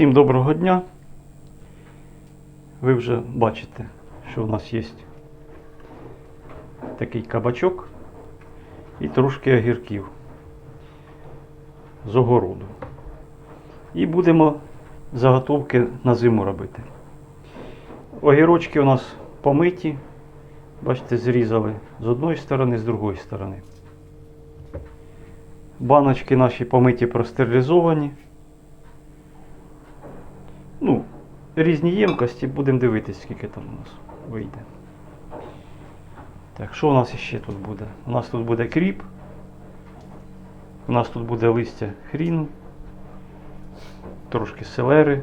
Всім доброго дня. Ви вже бачите, що у нас є такий кабачок і трошки огірків з огороду. І будемо заготовки на зиму робити. Огірочки у нас помиті. Бачите, зрізали з одної сторони, з другої сторони. Баночки наші помиті простерилізовані. Ну, різні ємкості, будемо дивитись, скільки там у нас вийде. Так, що у нас ще тут буде? У нас тут буде кріп. У нас тут буде листя хріну, трошки селери,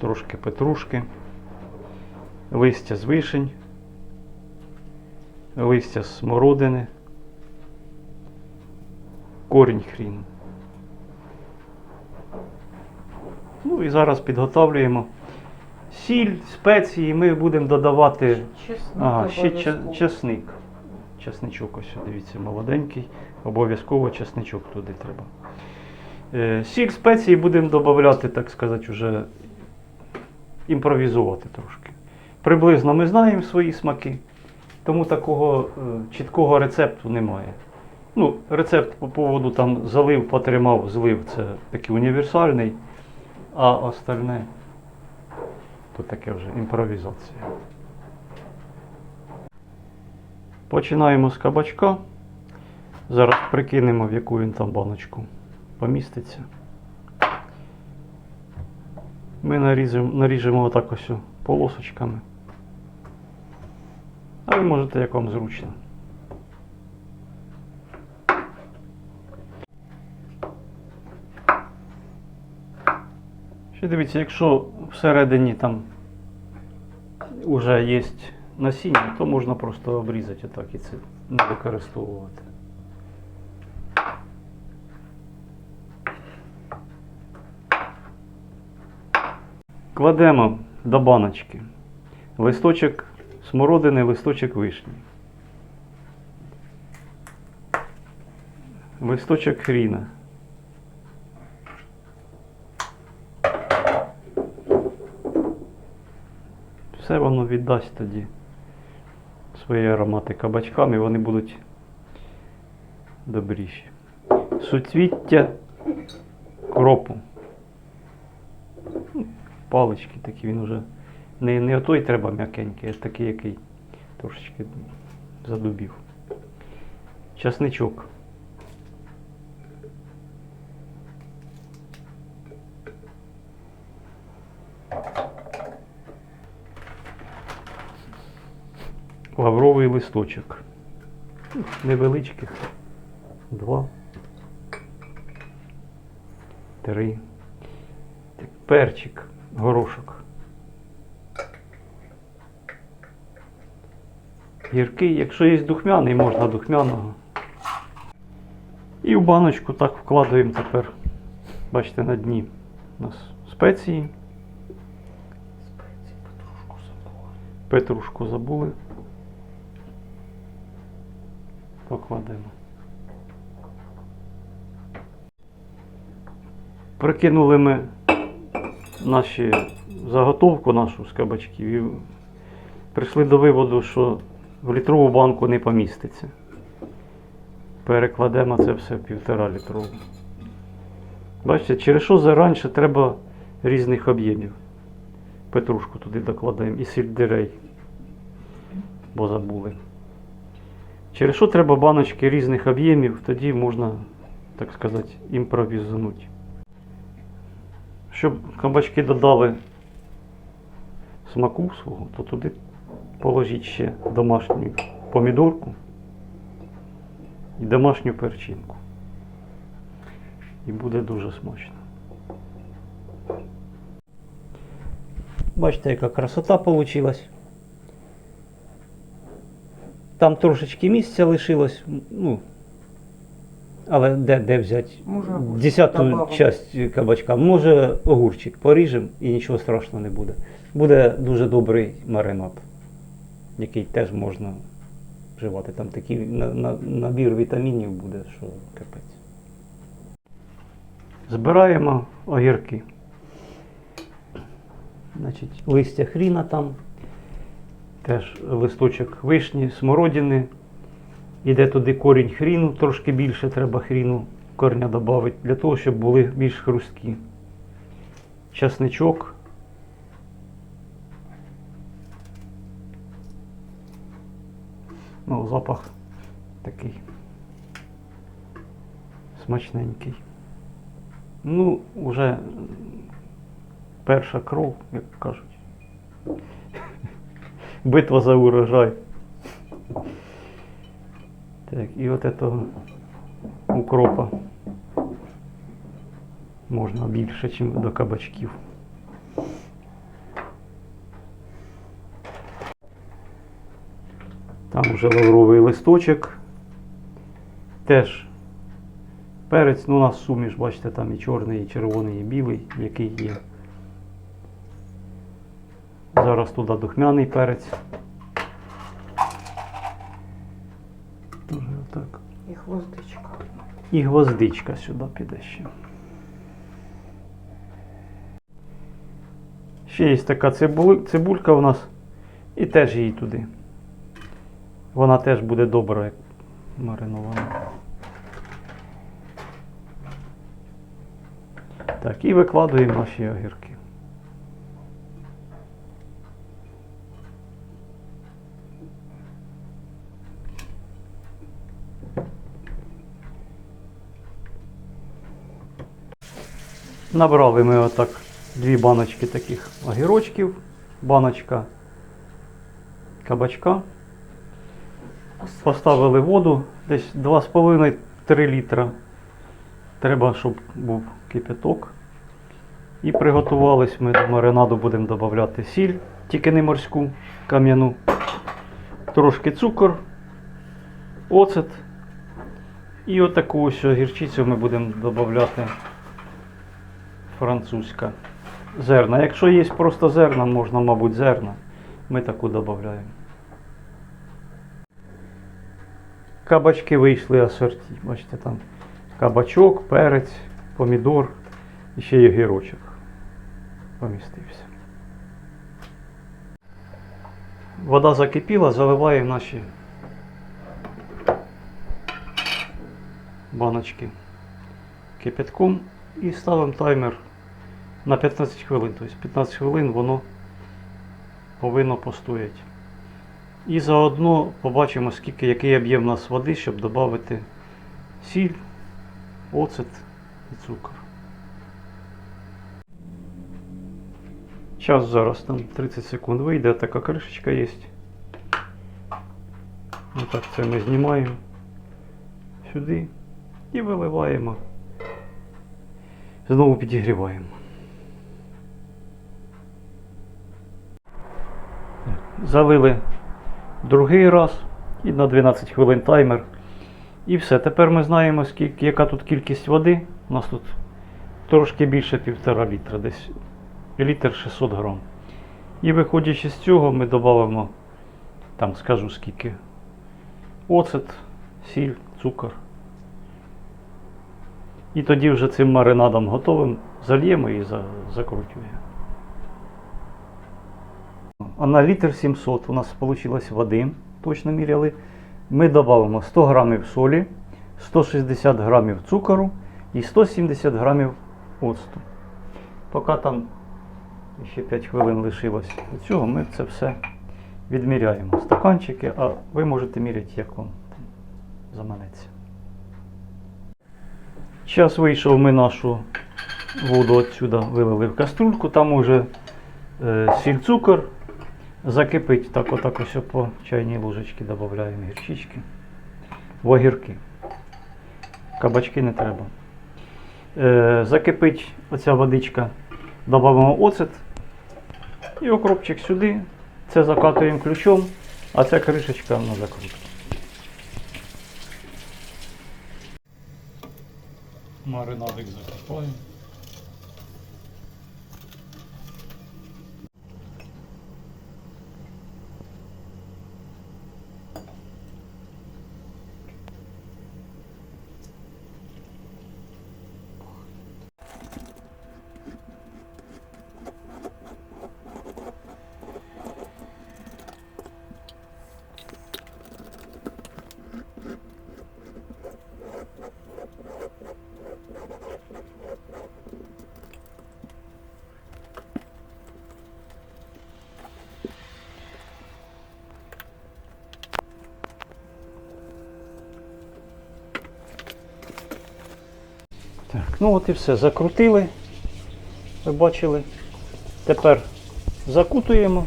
трошки петрушки, листя з вишень, листя з смородини, корінь хріну. Ну і зараз підготовлюємо сіль, спеції. Ми будемо додавати Чесно, ага, ще ча- часник. Часничок ось, дивіться, молоденький. Обов'язково часничок туди треба. Е, сіль, спеції будемо додавати, так сказати, вже імпровізувати трошки. Приблизно ми знаємо свої смаки, тому такого е, чіткого рецепту немає. Ну, рецепт по поводу там залив, потримав, злив це такий універсальний, а остальне то таке вже імпровізація. Починаємо з кабачка. Зараз прикинемо, в яку він там баночку поміститься. Ми наріжемо, наріжемо отак ось полосочками. А ви можете, як вам зручно. Ще дивіться, якщо всередині там вже є насіння, то можна просто обрізати отак і це не використовувати. Кладемо до баночки листочок смородини, листочок вишні. Листочок хріна. Все воно віддасть тоді свої аромати кабачкам і вони будуть добріші. Суцвіття кропу. Ну, Палички такі, він вже не, не отой треба м'якенький, а такий, який трошечки задубів. Часничок. Лавровий листочок. Невеличких. Два. Три. Перчик, горошок. Гіркий, якщо є духмяний, можна духмяного. І в баночку так вкладаємо тепер. Бачите, на дні у нас спеції. Петрушку забули. Покладемо. Прикинули ми наші заготовку нашу з кабачків і прийшли до виводу, що в літрову банку не поміститься. Перекладемо це все в півтора літрову. Бачите, через що зараніше треба різних об'ємів. Петрушку туди докладаємо і сельдерей, бо забули. Через що треба баночки різних об'ємів, тоді можна, так сказати, імпровізувати. Щоб кабачки додали смаку свого, то туди положіть ще домашню помідорку і домашню перчинку. І буде дуже смачно. Бачите, яка красота вийшла. Там трошечки місця лишилось, ну, але де, де взяти десяту часть кабачка? Може огурчик поріжемо і нічого страшного не буде. Буде дуже добрий маринад, який теж можна вживати. Там такий на, на, набір вітамінів буде, що капець. Збираємо огірки. Значить, листя хріна там, теж листочок вишні, смородини. Іде туди корінь хріну, трошки більше треба хріну корня додати, для того, щоб були більш хрусткі. Часничок. Ну, запах такий смачненький. Ну, вже перша кров, як кажуть. Битва за урожай. Так, і от этого укропа можна більше, ніж до кабачків. Там вже лавровий листочок. Теж перець, ну у нас суміш, бачите, там і чорний, і червоний, і білий, який є. Зараз туди духмяний перець. Отак. І хвостичка. І гвоздичка сюди піде ще. Ще є така цибуль, цибулька у нас. І теж її туди. Вона теж буде добра, як маринована. Так, і викладуємо наші огірки. Набрали ми отак дві баночки таких огірочків, баночка кабачка. Поставили воду десь 2,5-3 літра. Треба, щоб був кипяток. І приготувались ми до маринаду будемо додавати сіль, тільки не морську, кам'яну, трошки цукор, оцет. І отаку ось гірчицю ми будемо додавати французька. Зерна. Якщо є просто зерна, можна, мабуть, зерна. Ми таку додаємо. Кабачки вийшли асорті. Бачите, там кабачок, перець, помідор і ще й огірочок помістився. Вода закипіла, заливаємо наші баночки кипятком і ставимо таймер на 15 хвилин. Тобто 15 хвилин воно повинно постояти. І заодно побачимо, скільки, який об'єм у нас води, щоб додати сіль, оцет і цукор. Час зараз там 30 секунд вийде, така кришечка є. Отак це ми знімаємо сюди і виливаємо. Знову підігріваємо. Залили другий раз і на 12 хвилин таймер. І все. Тепер ми знаємо, скільки, яка тут кількість води. У нас тут трошки більше півтора літра, десь літр 600 грам. І виходячи з цього, ми додамо, там скажу скільки, оцет, сіль, цукор. І тоді вже цим маринадом готовим зальємо і за, закрутюємо. А на літр 700 у нас вийшло води, точно міряли. Ми додамо 100 грамів солі, 160 грамів цукору і 170 грамів оцту. Поки там ще 5 хвилин лишилось до цього, ми це все відміряємо. Стаканчики, а ви можете міряти, як вам заманеться. Зараз вийшов ми нашу воду отсюда вилили в каструльку, там уже е, сіль цукор. Закипить так отак ось по чайній ложечці додаємо гірчички. В огірки. Кабачки не треба. Е, закипить оця водичка, додаємо оцет і окропчик сюди. Це закатуємо ключом, а ця кришечка на закрутку. Маринадик закипаємо. Так, ну от і все. Закрутили. Ви бачили. Тепер закутуємо.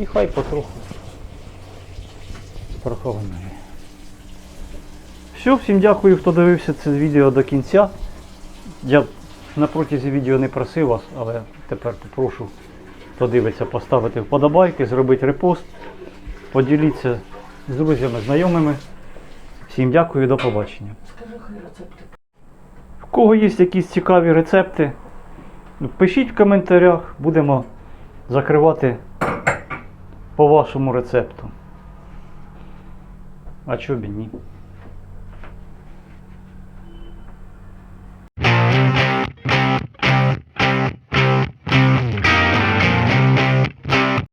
І хай потроху проковинає. Все, всім дякую, хто дивився це відео до кінця. Я на протязі відео не просив вас, але тепер попрошу, хто дивиться, поставити вподобайки, зробити репост, поділіться з друзями, знайомими. Всім дякую, до побачення. В кого є якісь цікаві рецепти, ну, пишіть в коментарях, будемо закривати по вашому рецепту. А чого б ні?